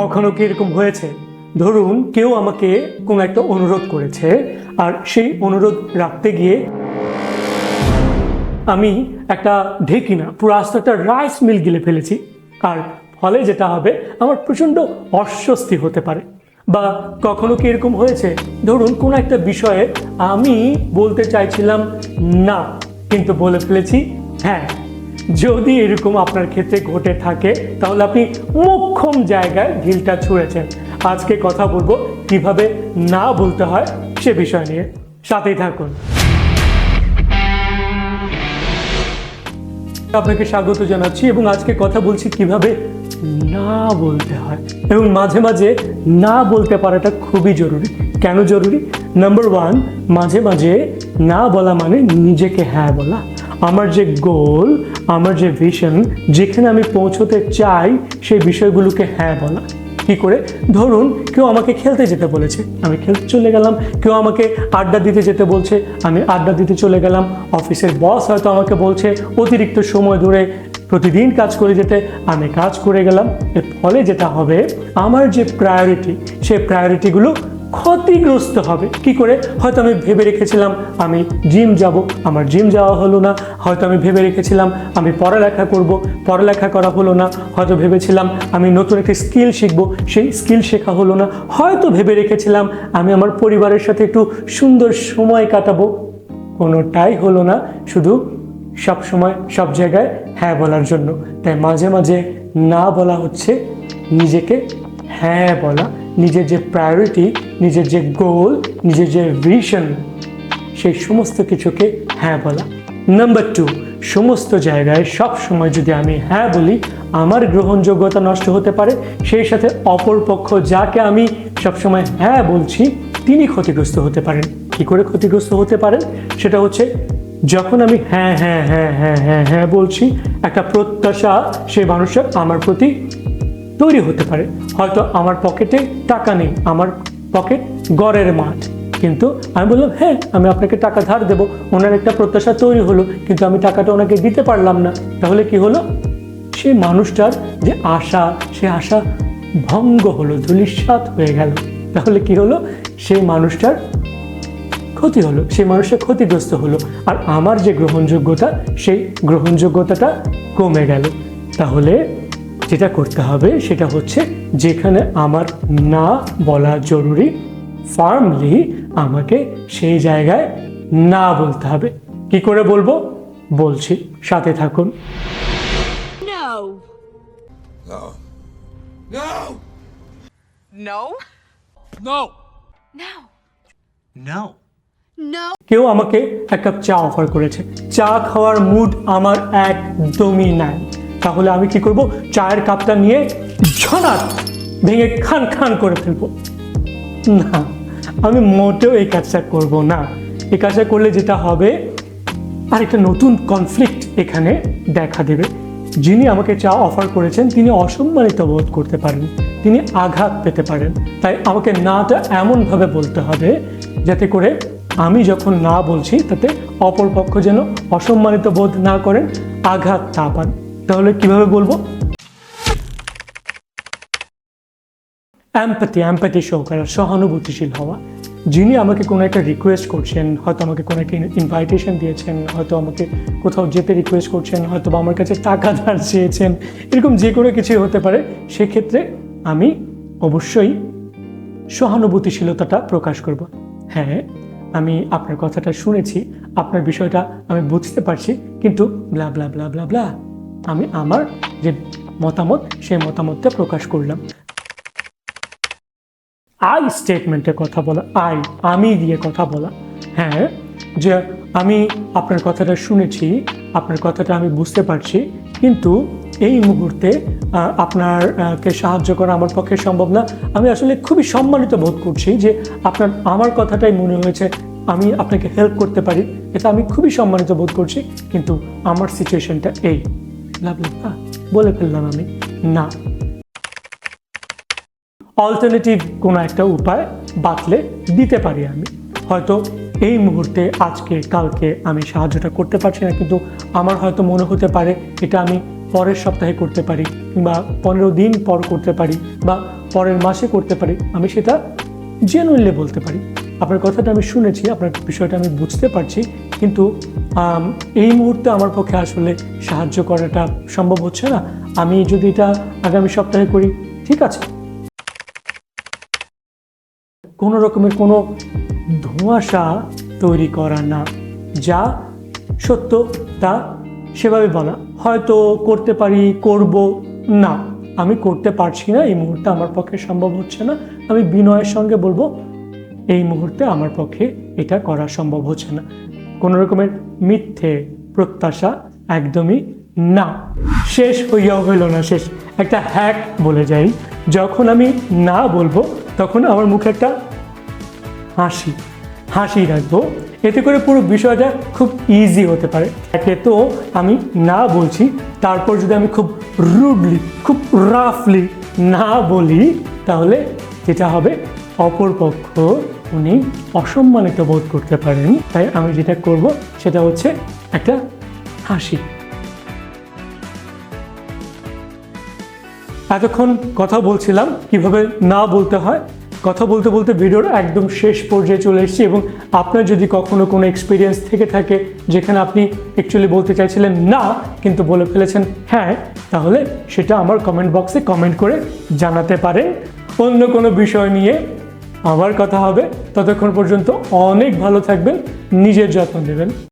কখনো কি এরকম হয়েছে? ধরুন, কেউ আমাকে কোনো একটা অনুরোধ করেছে, আর সেই অনুরোধ রাখতে গিয়ে আমি একটা ঢেকি না, পুরো আস্ত একটা রাইস মিল গিলে ফেলেছি। আর ফলে যেটা হবে, আমার প্রচণ্ড অস্বস্তি হতে পারে। বা কখনো কি এরকম হয়েছে? ধরুন, কোনো একটা বিষয়ে আমি বলতে চাইছিলাম না, কিন্তু বলে ফেলেছি হ্যাঁ যদি এরকম আপনার ক্ষেত্রে ঘটে থাকে, তাহলে আপনি মোক্ষম জায়গায় ঢিলটা ছুঁড়েছেন। আজকে কথা বলব কীভাবে না বলতে হয় সে বিষয় নিয়ে। সাথেই থাকুন। আপনাকে স্বাগত জানাচ্ছি এবং আজকে কথা বলছি কীভাবে না বলতে হয় এবং মাঝে মাঝে না বলতে পারাটা খুবই জরুরি। কেন জরুরি? নাম্বার ওয়ান মাঝে মাঝে না বলা মানে নিজেকে হ্যাঁ বলা। আমার যে গোল, আমার যে ভিশন যেখানে আমি পৌঁছতে চাই, সেই বিষয়গুলোকে হ্যাঁ বলা। কি করে? ধরুন, কেউ আমাকে খেলতে যেতে বলেছে, আমি খেলতে চলে গেলাম। কেউ আমাকে আড্ডা দিতে যেতে বলছে, আমি আড্ডা দিতে চলে গেলাম। অফিসের বস হয়তো আমাকে বলছে, অতিরিক্ত সময় ধরে প্রতিদিন কাজ করে যেতে, আমি কাজ করে গেলাম। এর ফলে যেটা হবে, আমার যে প্রায়োরিটি সেই প্রায়োরিটিগুলো ক্ষতিগ্রস্ত হবে। কি করে? হয়তো আমি ভেবে রেখেছিলাম আমি জিম যাব, আমার জিম যাওয়া হলো না। হয়তো আমি ভেবে রেখেছিলাম আমি পড়ালেখা করব, পড়ালেখা করা হলো না। হয়তো ভেবেছিলাম আমি নতুন একটি স্কিল শিখব, সেই স্কিল শেখা হলো না। হয়তো ভেবে রেখেছিলাম আমি আমার পরিবারের সাথে একটু সুন্দর সময় কাটাবো। কোনোটাই হলো না, শুধু সব সময়, সব জায়গায় হ্যাঁ বলার জন্য। তাই মাঝে মাঝে না বলা হচ্ছে, নিজেকে হ্যাঁ বলা নিজের যে প্রায়োরিটি নিজের যে গোল নিজের যে ভিশন সেই সমস্ত কিছুকে হ্যাঁ বলা। নাম্বার টু সমস্ত জায়গায় সব সময় যদি আমি হ্যাঁ বলি, আমার গ্রহণযোগ্যতা নষ্ট হতে পারে, সেই সাথে অপর পক্ষ যাকে আমি সবসময় হ্যাঁ বলছি, তিনি ক্ষতিগ্রস্ত হতে পারেন। কি করে ক্ষতিগ্রস্ত হতে পারেন? সেটা হচ্ছে, যখন আমি হ্যাঁ হ্যাঁ হ্যাঁ হ্যাঁ হ্যাঁ হ্যাঁ বলছি, একটা প্রত্যাশা সেই মানুষের আমার প্রতি তৈরি হতে পারে। হয়তো আমার পকেটে টাকা নেই, আমার পকেট গড়ের মাঠ। কিন্তু আমি বললাম হ্যাঁ আমি আপনাকে টাকা ধার দেবো। ওনার একটা প্রত্যাশা তৈরি হলো, কিন্তু আমি টাকাটা ওনাকে দিতে পারলাম না। তাহলে কি হলো? সেই মানুষটার যে আশা সে আশা ভঙ্গ হলো, ধূলিসাৎ হয়ে গেল। তাহলে কি হলো? সেই মানুষটার ক্ষতি হলো, সেই মানুষটা ক্ষতিগ্রস্ত হলো। আর আমার যে গ্রহণযোগ্যতা, সেই গ্রহণযোগ্যতাটা কমে গেল। তাহলে যেটা করতে হবে সেটা হচ্ছে যেখানে আমার না বলা জরুরি ফার্মলি আমাকে সেই জায়গায় না বলতে হবে কি করে বলব বলছি সাথে থাকুন No. No. No! No. No! No. No. No. কেউ আমাকে এক কাপ চা অফার করেছে চা খাওয়ার মুড আমার একদমই নাই তাহলে আমি কি করব? চায়ের কাপটা নিয়ে ঝনাত ভেঙে খান খান করে ফেলব। না, আমি মোটেও এই কাজটা করব না। এই কাজটা করলে যেটা হবে আর একটা নতুন কনফ্লিক্ট এখানে দেখা দেবে। যিনি আমাকে চা অফার করেছেন, তিনি অসম্মানিত বোধ করতে পারেন। তিনি আঘাত পেতে পারেন। তাই আমাকে নাটা এমনভাবে বলতে হবে, যাতে করে আমি যখন না বলছি, তাতে অপর পক্ষ যেন অসম্মানিত বোধ না করেন, আঘাত না পান। তাহলে কীভাবে বলব? অ্যাম্পাথি অ্যাম্পাথি শো করা, সহানুভূতিশীল হওয়া। যিনি আমাকে কোনো একটা রিকোয়েস্ট করছেন, হয়তো আমাকে কোনো একটা ইনভাইটেশন দিয়েছেন, হয়তো আমাকে কোথাও যেতে রিকোয়েস্ট করছেন, হয়তো বা আমার কাছে টাকা ধার চেয়েছেন, এরকম যে কোনো কিছুই হতে পারে, সেক্ষেত্রে আমি অবশ্যই সহানুভূতিশীলতাটা প্রকাশ করব। হ্যাঁ আমি আপনার কথাটা শুনেছি, আপনার বিষয়টা আমি বুঝতে পারছি, কিন্তু blah blah blah blah blah আমি আমার যে মতামত সেই মতামতটা প্রকাশ করলাম। আই স্টেটমেন্টে কথা বলা আই আমি দিয়ে কথা বলা। হ্যাঁ যে আমি আপনার কথাটা শুনেছি আপনার কথাটা আমি বুঝতে পারছি কিন্তু এই মুহূর্তে আহ, আপনার আহ, কে সাহায্য করা আমার পক্ষে সম্ভব না। আমি আসলে খুবই সম্মানিত বোধ করছি যে আপনার আমার কথাটাই মনে হয়েছে আমি আপনাকে হেল্প করতে পারি। এটা আমি খুবই সম্মানিত বোধ করছি কিন্তু আমার সিচুয়েশনটা এই। বলে ফেললাম আমি, না। অল্টারনেটিভ কোনো একটা উপায় বাতলে দিতে পারি আমি। হয়তো এই মুহূর্তে, আজকে, কালকে আমি সাহায্যটা করতে পারছি না, কিন্তু আমার হয়তো মনে হতে পারে এটা আমি পরের সপ্তাহে করতে পারি, কিংবা পনেরো দিন পর করতে পারি, বা পরের মাসে করতে পারি। আমি সেটা জেনুইনলি বলতে পারি। আপনার কথাটা আমি শুনেছি, আপনার বিষয়টা আমি বুঝতে পারছি, কিন্তু এই মুহূর্তে আমার পক্ষে আসলে সাহায্য করাটা সম্ভব হচ্ছে না। আমি যদি এটা আগামী সপ্তাহে করি, ঠিক আছে। কোনো রকমের কোনো ধোঁয়াশা তৈরি করা না, যা সত্য তা সেভাবে বলা। হয়তো করতে পারি, করব, না। আমি করতে পারছি না, এই মুহূর্তে আমার পক্ষে সম্ভব হচ্ছে না। আমি বিনয়ের সঙ্গে বলব এই মুহূর্তে আমার পক্ষে এটা করা সম্ভব হচ্ছে না। কোনো রকমের মিথ্যে প্রত্যাশা একদমই না। শেষ হইয়াও হইল না, শেষ। একটা হ্যাক বলে যাই। যখন আমি না বলব, তখন আমার মুখে একটা হাসি হাসি রাখব। এতে করে পুরো বিষয়টা খুব ইজি হতে পারে। একে তো আমি না বলছি, তারপর যদি আমি খুব রুডলি খুব রাফলি না বলি, তাহলে যেটা হবে অপরপক্ষ উনি অসম্মানিত বোধ করতে পারেন তাই আমি যেটা করব সেটা হচ্ছে একটা হাসি। এতক্ষণ কথা বলছিলাম, কীভাবে না বলতে হয়। কথা বলতে বলতে ভিডিওর একদম শেষ পর্যায়ে চলে এসেছি এবং আপনার যদি কখনো কোনো এক্সপিরিয়েন্স থেকে থাকে যেখানে আপনি অ্যাকচুয়ালি বলতে চাইছিলেন না, কিন্তু বলে ফেলেছেন হ্যাঁ তাহলে সেটা আমার কমেন্ট বক্সে কমেন্ট করে জানাতে পারেন। অন্য কোনো বিষয় নিয়ে আবার কথা হবে। ততক্ষণ পর্যন্ত অনেক ভালো থাকবেন নিজের যত্ন নেবেন।